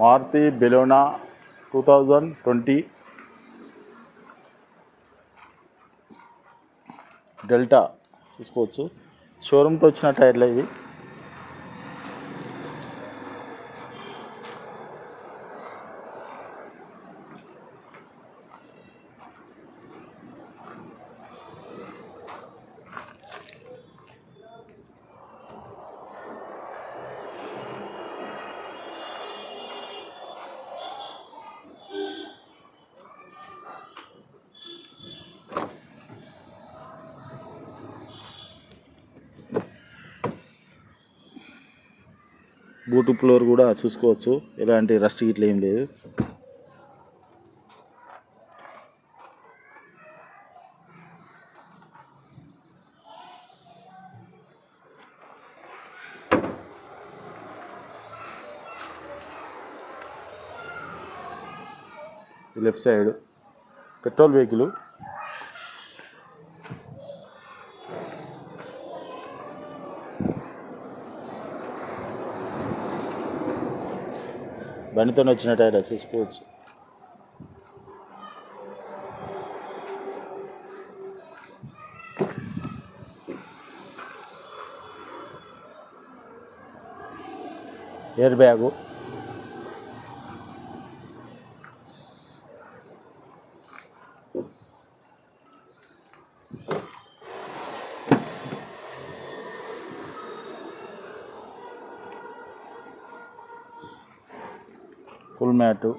Maruti Baleno two thousand twenty delta చూసుకోవచ్చు. షోరూమ్తో వచ్చిన టైర్లు ఇవి. బూటు ఫ్లోర్ కూడా చూసుకోవచ్చు. ఎలాంటి రస్ట్ గిట్ల ఏం లేదు. లెఫ్ట్ సైడ్ పెట్రోల్ వెహికల్ బండితో వచ్చిన టైర్ చూసుకోవచ్చు air bag. Full mat.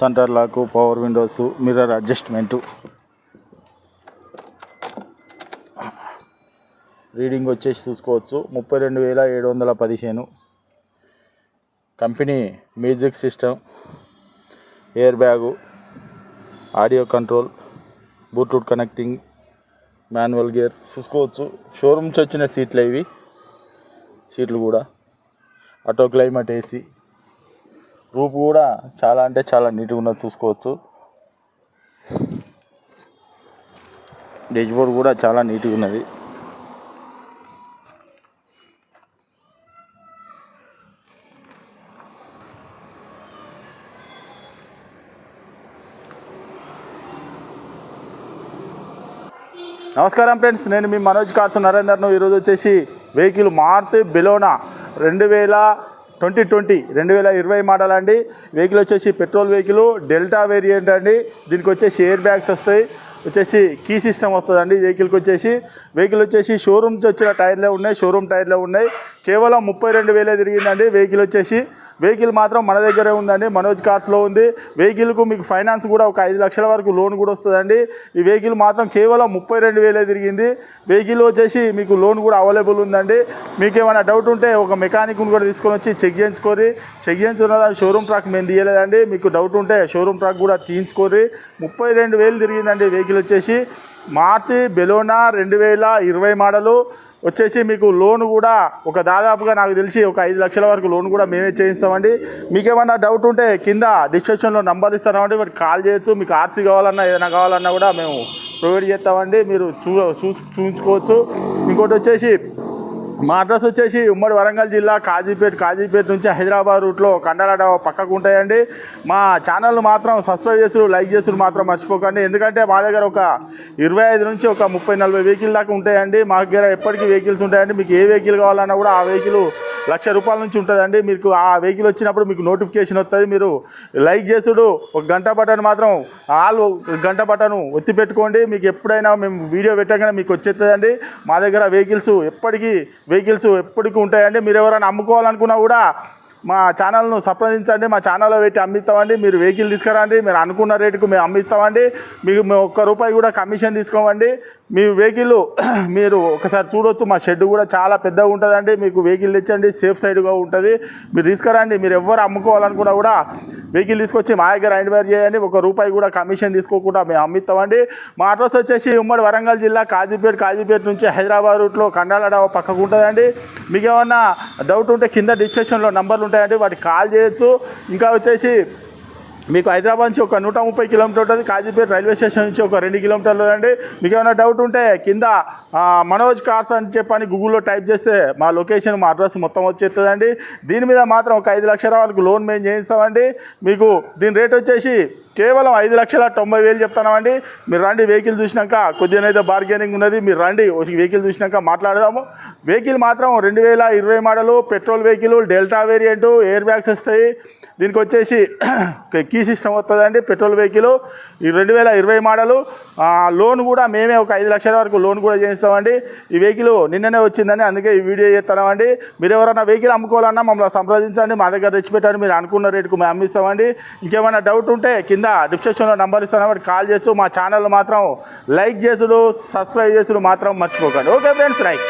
Centre lock power windows mirror adjustment reading వచ్చేసి చూసుకోవచ్చు. ముప్పై రెండు వేల ఏడు వందల పదిహేను. Company music system air bag audio control bluetooth connecting manual gear చూసుకోవచ్చు. షోరూమ్స్ వచ్చిన సీట్లు ఇవి. సీట్లు కూడా. ఆటో క్లైమేట్ ఏసీ రూప్ కూడా చాలా అంటే చాలా నీట్గా ఉన్నది చూసుకోవచ్చు. డెష్బోర్డ్ కూడా చాలా నీట్గా ఉన్నది. నమస్కారం ఫ్రెండ్స్ నేను మీ మనోజ్ కార్సన్ నరేందర్ను. ఈరోజు వచ్చేసి వెహికల్ మారుతి బెలోనా రెండు వేల ట్వంటీ ట్వంటీ రెండు వేల ఇరవై మోడల్ అండి. వెహికల్ వచ్చేసి పెట్రోల్ వెహికల్ డెల్టా వేరియంట్ అండి. దీనికి వచ్చేసి ఎయిర్ బ్యాగ్స్ వస్తాయి. వచ్చేసి కీ సిస్టమ్ వస్తుందండి వెహికల్కి వచ్చేసి. వెహికల్ వచ్చేసి షోరూమ్ వచ్చిన టైర్లే ఉన్నాయి షోరూమ్ టైర్లే ఉన్నాయి. కేవలం ముప్పై రెండు వేలే తిరిగిందండి వెహికల్ వచ్చేసి. వెహికల్ మాత్రం మన దగ్గరే ఉందండి మనోజ్ కార్స్లో ఉంది. వెహికల్కు మీకు ఫైనాన్స్ కూడా ఒక ఐదు లక్షల వరకు లోన్ కూడా వస్తుందండి. ఈ వెహికల్ మాత్రం కేవలం ముప్పై రెండు వేలే తిరిగింది. వెహికల్ వచ్చేసి మీకు లోన్ కూడా అవైలబుల్ ఉందండి. మీకు ఏమైనా డౌట్ ఉంటే ఒక మెకానిక్ని కూడా తీసుకొని వచ్చి చెక్ చేయించుకోరి చెక్ చేయించుకున్న షోరూమ్ ట్రాక్ మేము తీయలేదండి. మీకు డౌట్ ఉంటే షోరూమ్ ట్రాక్ కూడా తీయించుకోరి ముప్పై రెండు వేలు తిరిగిందండి వెహికల్ వచ్చేసి మారుతి బెలోనా రెండు వేల ఇరవై మోడలు వచ్చేసి మీకు లోన్ కూడా ఒక దాదాపుగా నాకు తెలిసి ఒక ఐదు లక్షల వరకు లోన్ కూడా మేమే చేయిస్తామండి. మీకు ఏమన్నా డౌట్ ఉంటే కింద డిస్క్రిప్షన్లో నంబర్ ఇస్తామండి బట్ కాల్ చేయొచ్చు. మీకు ఆర్సీ కావాలన్నా ఏదైనా కావాలన్నా కూడా మేము ప్రొవైడ్ చేస్తామండి. మీరు చూ చూ చూపించుకోవచ్చు ఇంకోటి వచ్చేసి మా అడ్రస్ వచ్చేసి ఉమ్మడి వరంగల్ జిల్లా కాజీపేట కాజీపేట నుంచి హైదరాబాద్ రూట్లో కండలాడ పక్కకు ఉంటాయండి. మా ఛానల్ మాత్రం సబ్స్క్రైబ్ చేసుడు లైక్ చేసుడు మాత్రం మర్చిపోకండి. ఎందుకంటే మా దగ్గర ఒక ఇరవై ఐదు నుంచి ఒక ముప్పై నలభై వెహికల్ దాకా ఉంటాయండి. మా దగ్గర ఎప్పటికీ వెహికల్స్ ఉంటాయండి. మీకు ఏ వెహికల్ కావాలన్నా కూడా ఆ వెహికల్ లక్ష రూపాయల నుంచి ఉంటుందండి. మీకు ఆ వెహికల్ వచ్చినప్పుడు మీకు నోటిఫికేషన్ వస్తుంది మీరు లైక్ చేసుడు ఒక గంట బటన్ మాత్రం ఆల్ గంట బటన్ ఒత్తి పెట్టుకోండి. మీకు ఎప్పుడైనా మేము వీడియో పెట్టగానే మీకు వచ్చేస్తుందండి మా దగ్గర వెహికల్స్ ఎప్పటికీ వెహికల్స్ ఎప్పటికీ ఉంటాయండి. మీరు ఎవరైనా అమ్ముకోవాలనుకున్నా కూడా మా ఛానల్ను సంప్రదించండి. మా ఛానల్లో పెట్టి అమ్మిస్తామండి. మీరు వెహికల్ తీసుకురండి. మీరు అనుకున్న రేటుకు మేము అమ్మిస్తామండి. మీకు మేము ఒక్క రూపాయి కూడా కమిషన్ తీసుకోమండి. మీ వెహికల్ మీరు ఒకసారి చూడొచ్చు. మా షెడ్ కూడా చాలా పెద్దగా ఉంటుందండి. మీకు వెహికల్ తెచ్చండి. సేఫ్ సైడ్గా ఉంటుంది. మీరు తీసుకురండి. మీరు ఎవరు అమ్ముకోవాలనుకున్నా కూడా వెహికల్ తీసుకొచ్చి మా దగ్గర హ్యాండ్ చేయండి. ఒక రూపాయి కూడా కమిషన్ తీసుకోకుండా మేము అమ్మిస్తామండి. మా అడ్రస్ వచ్చేసి ఉమ్మడి వరంగల్ జిల్లా కాజీపేట కాజీపేట నుంచి హైదరాబాద్ రూట్లో కండాలడ పక్కకు ఉంటుందండి. మీకు ఏమన్నా డౌట్ ఉంటే కింద డిస్క్రిప్షన్లో నంబర్లు ఉంటాయండి. వాటికి కాల్ చేయొచ్చు. ఇంకా వచ్చేసి మీకు హైదరాబాద్ నుంచి ఒక నూట ముప్పై కిలోమీటర్ ఉంటుంది. కాజీపేట రైల్వే స్టేషన్ నుంచి ఒక రెండు కిలోమీటర్లు అండి మీకు ఏమైనా డౌట్ ఉంటే కింద మనోజ్ కార్స్ అని చెప్పని గూగుల్లో టైప్ చేస్తే మా లొకేషన్ మా అడ్రస్ మొత్తం వచ్చేస్తుందండి. దీని మీద మాత్రం ఒక ఐదు లక్షల వరకు లోన్ మేము చేయిస్తామండి. మీకు దీని రేట్ వచ్చేసి కేవలం ఐదు లక్షల తొంభై వేలు చెప్తున్నామండి. మీరు రండి వెహికల్ చూసినాక కొద్దిగానైతే బార్గెనింగ్ ఉన్నది. మీరు రండి వచ్చి వెహికల్ చూసినాక మాట్లాడదాము. వెహికల్ మాత్రం రెండు వేల ఇరవై model petrol vehicle delta variant air bags వస్తాయి. దీనికి వచ్చేసి కీ సిస్టమ్ వస్తుందండి పెట్రోల్ వెహికల్. ఈ రెండు వేల ఇరవై మోడలు లోన్ కూడా మేమే ఒక ఐదు లక్షల వరకు లోన్ కూడా చేయిస్తామండి ఈ వెహికల్ నిన్ననే వచ్చిందని అందుకే ఈ వీడియో చేస్తామండి మీరు ఎవరైనా వెహికల్ అమ్ముకోవాలన్నా మమ్మల్ని సంప్రదించండి. మా దగ్గర తెచ్చిపెట్టండి మీరు అనుకున్న రేటుకు మేము అమ్మిస్తామండి. ఇంకేమైనా డౌట్ ఉంటే కింద డిస్క్రిప్షన్లో నంబర్ ఇస్తాను కాబట్టి కాల్ చేస్తూ మా ఛానల్ మాత్రం లైక్ చేసుడు సబ్స్క్రైబ్ చేసుడు మాత్రం మర్చిపోకండి. Okay friends right.